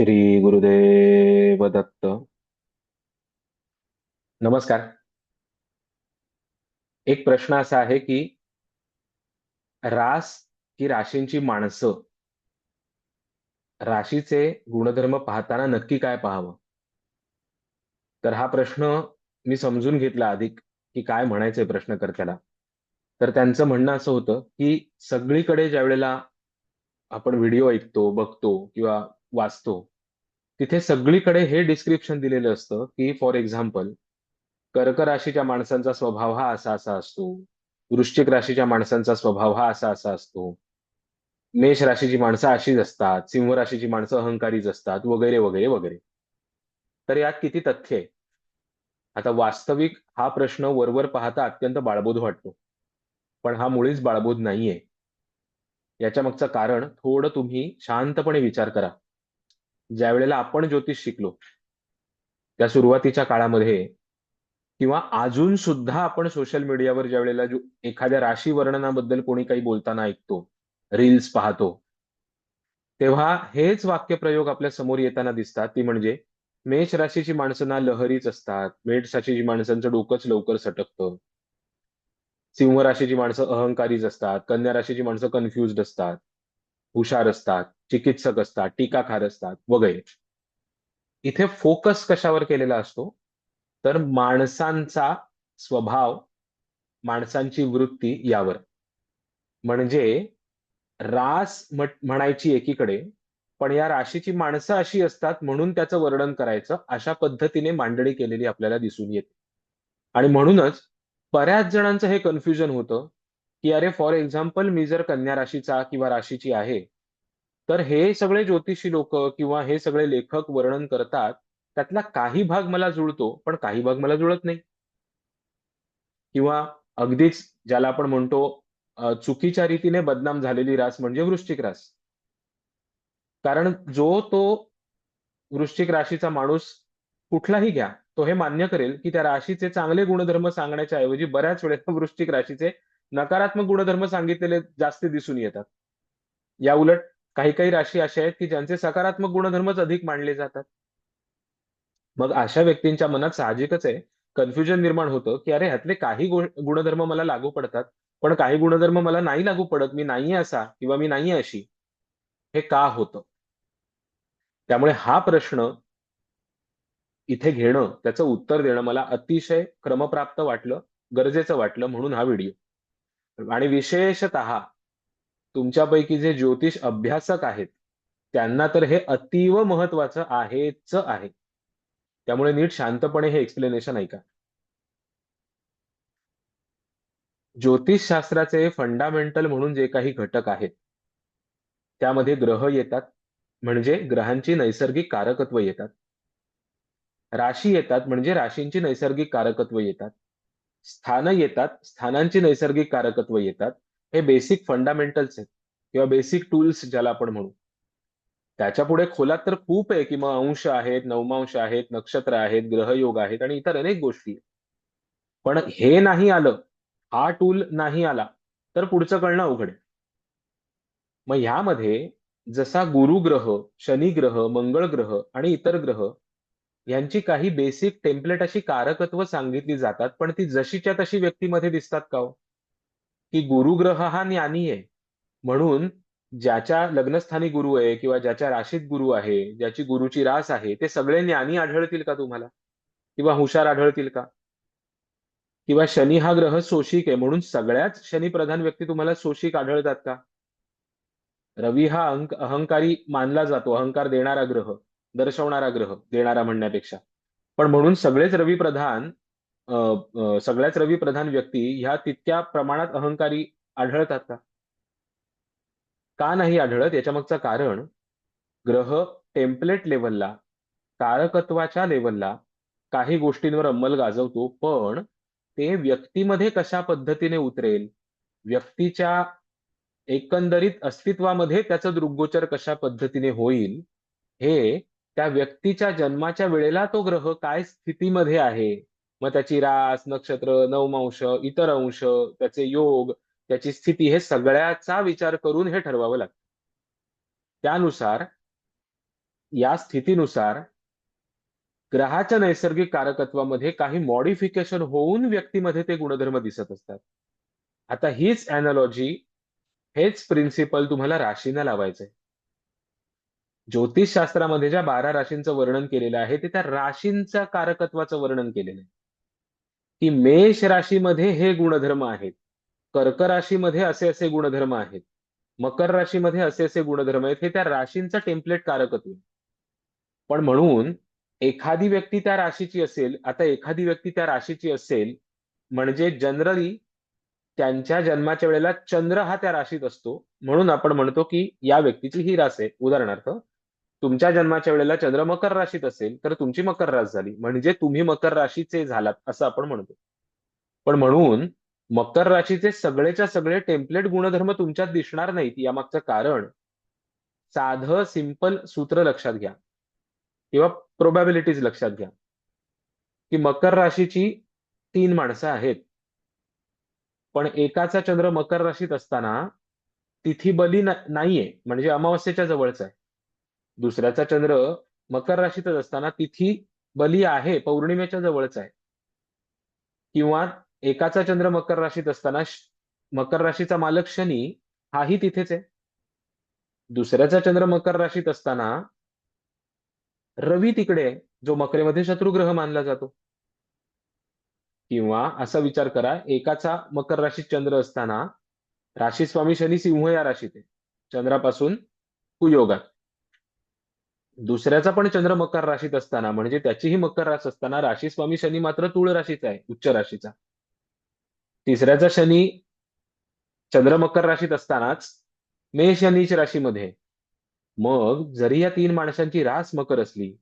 श्री गुरुदेव दत्त नमस्कार. एक प्रश्न असा आहे की रास ही राशींची माणसं. राशीचे गुणधर्म पाहताना नक्की काय पाहावं? तर हा प्रश्न मी समजून घेतला अधिक की काय म्हणायचंय प्रश्नकर्त्याला. तर त्यांचं म्हणणं असं होतं की सगळीकडे ज्या वेळेला आपण व्हिडिओ ऐकतो बघतो किंवा वाचतो तिथे सगळीकडे हे डिस्क्रिप्शन दिलेलं असतं की फॉर एक्झाम्पल कर्क राशीच्या माणसांचा स्वभाव हा असा असा असतो वृश्चिक राशीच्या माणसांचा स्वभाव हा असा असा असतो मेष राशीची माणसं अशीच असतात सिंह राशीची माणसं अहंकारीच असतात वगैरे वगैरे वगैरे. तर यात किती तथ्य आहे? आता वास्तविक हा प्रश्न वरवर पाहता अत्यंत बाळबोध वाटतो. पण हा मुळीच बाळबोध नाहीये. याच्या मागचं कारण थोडं तुम्ही शांतपणे विचार करा. ज्या वेळेला आपण ज्योतिष शिकलो त्या सुरुवातीच्या काळामध्ये किंवा अजून सुद्धा आपण सोशल मीडियावर ज्या वेळेला एखाद्या राशी वर्णनाबद्दल कोणी काही बोलताना ऐकतो रील्स पाहतो तेव्हा हेच वाक्यप्रयोग आपल्यासमोर येताना दिसतात. ती म्हणजे मेष राशीची माणसं ना लहरीच असतात. मेष राशीची माणसांचं डोकंच लवकर सटकतं. सिंह राशीची माणसं अहंकारीच असतात. कन्या राशीची माणसं कन्फ्युज्ड असतात. हुशार असतात. चिकित्सक असतात टीकाकार असतात वगैरे. इथे फोकस कशावर केलेला असतो? तर माणसांचा स्वभाव माणसांची वृत्ती यावर. म्हणजे रास म्हणायची एकीकडे पण या राशीची माणसं अशी असतात म्हणून त्याचं वर्णन करायचं अशा पद्धतीने मांडणी केलेली आपल्याला दिसून येते. आणि म्हणूनच बऱ्याच जणांचं हे कन्फ्युजन होतं की अरे फॉर एक्झाम्पल मी जर कन्या राशीचा किंवा राशीची आहे तर हे सगळे ज्योतिषी लोक किंवा हे सगळे लेखक वर्णन करतात त्यातला काही भाग मला जुळतो पण काही भाग मला जुळत नाही. किंवा अगदीच ज्याला आपण म्हणतो चुकीच्या रीतीने बदनाम झालेली रास म्हणजे वृश्चिक रास. कारण जो तो वृश्चिक राशीचा माणूस कुठलाही घ्या तो हे मान्य करेल की त्या राशीचे चांगले गुणधर्म सांगण्याच्या ऐवजी बऱ्याच वेळेस वृश्चिक राशीचे नकारात्मक गुणधर्म सांगितलेले जास्त दिसून येतात. या उलट काही काही राशी अशा आहेत की ज्यांचे सकारात्मक गुणधर्मच अधिक मानले जातात. मग अशा व्यक्तींच्या मनात साहजिकच आहे कन्फ्युजन निर्माण होतं की अरे ह्यातले काही गुणधर्म मला लागू पडतात पण काही गुणधर्म मला नाही लागू पडत मी नाही असा किंवा मी नाही अशी हे का होतं? त्यामुळे हा प्रश्न इथे घेणं त्याचं उत्तर देणं मला अतिशय क्रमप्राप्त वाटलं गरजेचं वाटलं म्हणून हा व्हिडिओ. आणि विशेषत तुमच्यापैकी जे ज्योतिष अभ्यासक आहेत त्यांना तर हे अतीव महत्वाचं आहेच आहे. त्यामुळे नीट शांतपणे हे एक्सप्लेनेशन ऐका. ज्योतिषशास्त्राचे फंडामेंटल म्हणून जे काही घटक आहेत त्यामध्ये ग्रह येतात म्हणजे ग्रहांची नैसर्गिक कारकत्व येतात. राशी येतात म्हणजे राशींची नैसर्गिक कारकत्व येतात. स्थान येतात स्थानांची नैसर्गिक कारकत्व येतात. हे बेसिक फंडामेंटल्स आहेत. किंवा बेसिक टूल्स ज्याला आपण म्हणू. त्याच्या पुढे खोलात तर खूप आहे की मग अंश आहेत नवमांश आहेत नक्षत्र आहेत ग्रहयोग आहेत आणि इतर अनेक गोष्टी पण हे नाही आलं हा टूल नाही आला तर पुढचं कळणं अवघड मग ह्यामध्ये जसा गुरुग्रह शनिग्रह मंगळ ग्रह आणि इतर ग्रह यांची काही बेसिक टेम्पलेट अशी कारकत्व सांगितली जातात पण ती जशीच्या तशी व्यक्तीमध्ये दिसतात का हो? की गुरुग्रह हा ज्ञानी आहे. म्हणून ज्याच्या लग्नस्थानी गुरु आहे किंवा ज्याच्या राशीत गुरु आहे ज्याची गुरुची रास आहे ते सगळे ज्ञानी आढळतील का तुम्हाला? किंवा हुशार आढळतील का? किंवा शनी हा ग्रह सोशिक आहे म्हणून सगळ्याच शनी प्रधान व्यक्ती तुम्हाला सोशिक आढळतात का? रवी हा अहंकारी मानला जातो अहंकार देणारा ग्रह दर्शवणारा ग्रह देणारा म्हणण्यापेक्षा. पण म्हणून सगळेच रवी प्रधान सगळ्याच रवी प्रधान व्यक्ती ह्या तितक्या प्रमाणात अहंकारी आढळतात का? का नाही आढळत? याच्यामागचं कारण ग्रह टेम्पलेट लेवलला कारकत्वाच्या लेवलला काही गोष्टींवर अंमल गाजवतो पण ते व्यक्तीमध्ये कशा पद्धतीने उतरेल? व्यक्तीच्या एकंदरीत अस्तित्वामध्ये त्याचं दृग्गोचर कशा पद्धतीने होईल? हे त्या व्यक्तीच्या जन्माच्या वेळेला तो ग्रह काय स्थितीमध्ये आहे? मग त्याची रास नक्षत्र नवमांश इतर अंश त्याचे योग त्याची स्थिती हे सगळ्याचा विचार करून हे ठरवावं लागतं. त्यानुसार या स्थितीनुसार ग्रहाच्या नैसर्गिक कारकत्वामध्ये काही मॉडिफिकेशन होऊन व्यक्तीमध्ये ते गुणधर्म दिसत असतात. आता हीच अॅनॉलॉजी हेच प्रिन्सिपल तुम्हाला राशीनं लावायचंय. ज्योतिषशास्त्रामध्ये ज्या बारा राशींचं वर्णन केलेलं आहे ते त्या राशींच्या कारकत्वाचं वर्णन केलेलं आहे. की मेष राशीमध्ये हे गुणधर्म आहेत. कर्क राशीमध्ये असे असे गुणधर्म आहेत. मकर राशीमध्ये असे असे गुणधर्म आहेत. हे त्या राशींचं टेम्पलेट कारकत्व पण म्हणून एखादी व्यक्ती त्या राशीची असेल आता एखादी व्यक्ती त्या राशीची असेल म्हणजे जनरली त्यांच्या जन्माच्या वेळेला चंद्र हा त्या राशीत असतो. म्हणून आपण म्हणतो की या व्यक्तीची ही रास आहे. उदाहरणार्थ तुमच्या जन्माच्या वेळेला चंद्र मकर राशीत असेल तर तुमची मकर रास झाली. म्हणजे तुम्ही मकर राशीचे झालात असं आपण म्हणतो. पण म्हणून मकर राशीचे सगळेच्या सगळे टेम्पलेट गुणधर्म तुमच्यात दिसणार नाहीत यामागचं कारण साधं सिंपल सूत्र लक्षात घ्या. किंवा प्रोबॅबिलिटीज लक्षात घ्या. की मकर राशीची तीन माणसं आहेत. पण एकाचा चंद्र मकर राशीत असताना तिथी बली नाहीये. म्हणजे अमावस्येच्या जवळचा आहे. दुसऱ्याचा चंद्र मकर राशीतच असताना तिथी बली आहे पौर्णिमेच्या जवळच आहे. किंवा एकाचा चंद्र मकर राशीत असताना मकर राशीचा मालक शनी हाही तिथेच आहे. दुसऱ्याचा चंद्र मकर राशीत असताना रवी तिकडे जो मकरेमध्ये शत्रुग्रह मानला जातो. किंवा असा विचार करा एकाचा मकर राशीत चंद्र असताना राशी स्वामी शनी सिंह या राशीत आहे. चंद्रापासून कुयोगात. दुसऱ्याचा पण चंद्र मकर राशीत असताना म्हणजे त्याचीही मकर रास असताना राशी स्वामी शनी मात्र तुळ राशीचा आहे उच्च राशीचा. तिसऱ्याचा शनी चंद्र मकर राशीत असतानाच मेष शनीच राशीमध्ये. मग जरी या तीन माणसांची रास मकर असली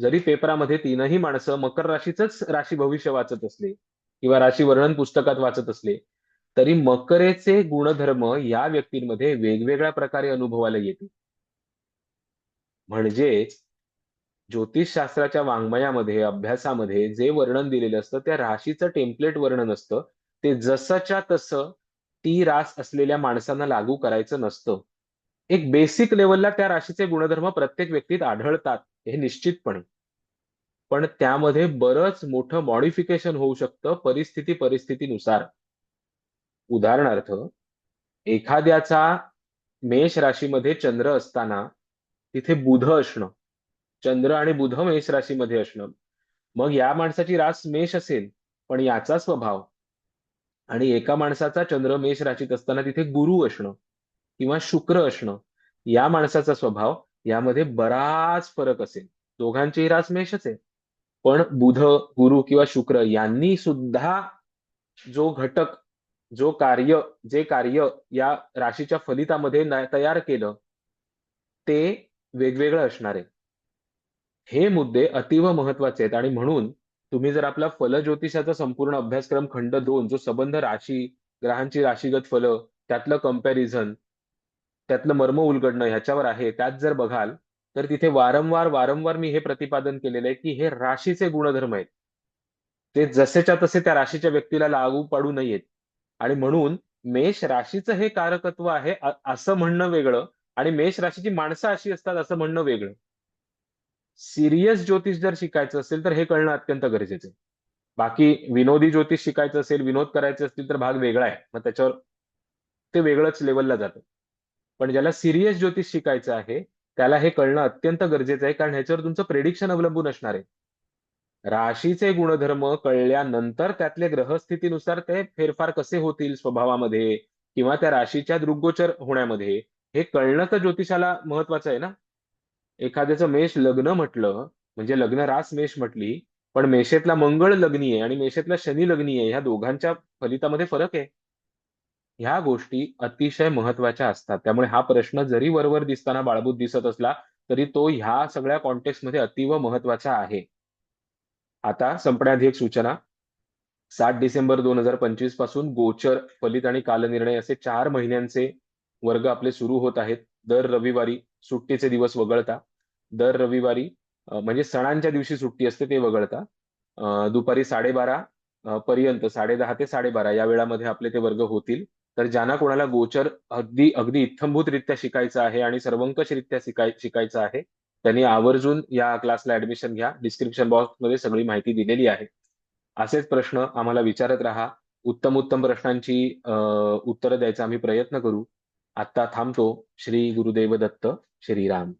जरी पेपरामध्ये तीनही माणसं मकर राशीच राशी भविष्य वाचत असले किंवा राशी वर्णन पुस्तकात वाचत असले तरी मकरेचे गुणधर्म या व्यक्तींमध्ये वेगवेगळ्या प्रकारे अनुभवाला येतील. म्हणजेच ज्योतिषशास्त्राच्या वाङ्मयामध्ये अभ्यासामध्ये जे वर्णन दिलेलं असतं त्या राशीचं टेम्पलेट वर्णन असतं. ते जसंच्या तसं ती रास असलेल्या माणसांना लागू करायचं नसतं. एक बेसिक लेवलला त्या राशीचे गुणधर्म प्रत्येक व्यक्तीत आढळतात हे निश्चितपणे. पण त्यामध्ये बरंच मोठं मॉडिफिकेशन होऊ शकतं परिस्थिती परिस्थितीनुसार. उदाहरणार्थ एखाद्याचा मेष राशीमध्ये चंद्र असताना तिथे बुध असणं. चंद्र आणि बुध मेष राशीमध्ये असणं. मग या माणसाची रास मेष असेल पण याचा स्वभाव. आणि एका माणसाचा चंद्र मेष राशीत असताना तिथे गुरु असणं किंवा शुक्र असणं या माणसाचा स्वभाव यामध्ये बराच फरक असेल. दोघांचेही रास मेषच आहे. पण बुध गुरु किंवा शुक्र यांनी सुद्धा जो घटक जो कार्य जे कार्य या राशीच्या फलितामध्ये तयार केलं ते वेगवेगळं असणार आहे. हे मुद्दे अतिव महत्त्वाचे आहेत आणि म्हणून तुम्ही जर आपला फल ज्योतिषाचा संपूर्ण अभ्यासक्रम खंड दोन जो संबंध राशी ग्रहांची राशीगत फलं त्यातलं कंपॅरिझन त्यातलं मर्म उलगडणं ह्याच्यावर आहे त्यात जर बघाल तर तिथे वारंवार वारंवार मी हे प्रतिपादन केलेलं आहे की हे राशीचे गुणधर्म आहेत. ते जसेच्या तसे त्या राशीच्या व्यक्तीला लागू पडू नयेत. आणि म्हणून मेष राशीचं हे कारकत्व आहे असं म्हणणं वेगळं आणि मेष राशीची माणसं अशी असतात असं म्हणणं वेगळं. सिरियस ज्योतिष जर शिकायचं असेल तर हे कळणं अत्यंत गरजेचं आहे. बाकी विनोदी ज्योतिष शिकायचं असेल विनोद करायचे असतील तर भाग वेगळा आहे. मग त्याच्यावर ते वेगळंच लेवलला जातं. पण ज्याला सिरियस ज्योतिष शिकायचं आहे त्याला हे कळणं अत्यंत गरजेचं आहे कारण ह्याच्यावर तुमचं प्रेडिक्शन अवलंबून असणार आहे. राशीचे गुणधर्म कळल्यानंतर त्यातले ग्रहस्थितीनुसार ते फेरफार कसे होतील स्वभावामध्ये किंवा त्या राशीच्या दृग्गोचर होण्यामध्ये हे कळणं तर ज्योतिषाला महत्वाचं आहे ना? एखाद्याचं मेष लग्न म्हटलं म्हणजे लग्न रास मेष म्हटली पण मेषेतला मंगळ लग्नी आहे आणि मेषेतला शनी लग्नी आहे ह्या दोघांच्या फलितामध्ये फरक आहे. ह्या गोष्टी अतिशय महत्त्वाच्या असतात. त्यामुळे हा प्रश्न जरी वरवर दिसताना बाळबूत दिसत असला तरी तो ह्या सगळ्या कॉन्टेक्स्टमध्ये अतिव महत्त्वाचा आहे. आता संपण्याआधी एक सूचना. सात डिसेंबर दोन हजार पंचवीसपासून गोचर फलित आणि कालनिर्णय असे चार महिन्यांचे वर्ग आपले सुरू होत आहेत. दर रविवारी सुट्टीचे दिवस वगळता. दर रविवारी म्हणजे सणांच्या दिवशी सुट्टी असते ते वगळता. दुपारी साडेबारा पर्यंत साडे दहा ते साडेबारा या वेळामध्ये आपले ते वर्ग होतील. तर ज्यांना कोणाला गोचर अगदी अगदी इत्थंभूतरित्या शिकायचं आहे आणि सर्वंकषरित्या शिकाय शिकायचं आहे त्यांनी आवर्जून या क्लासला ऍडमिशन घ्या. डिस्क्रिप्शन बॉक्समध्ये सगळी माहिती दिलेली आहे. असेच प्रश्न आम्हाला विचारत राहा. उत्तम उत्तम प्रश्नांची उत्तरं द्यायचा आम्ही प्रयत्न करू. आता थांबतो श्री गुरुदेव दत्त श्रीराम.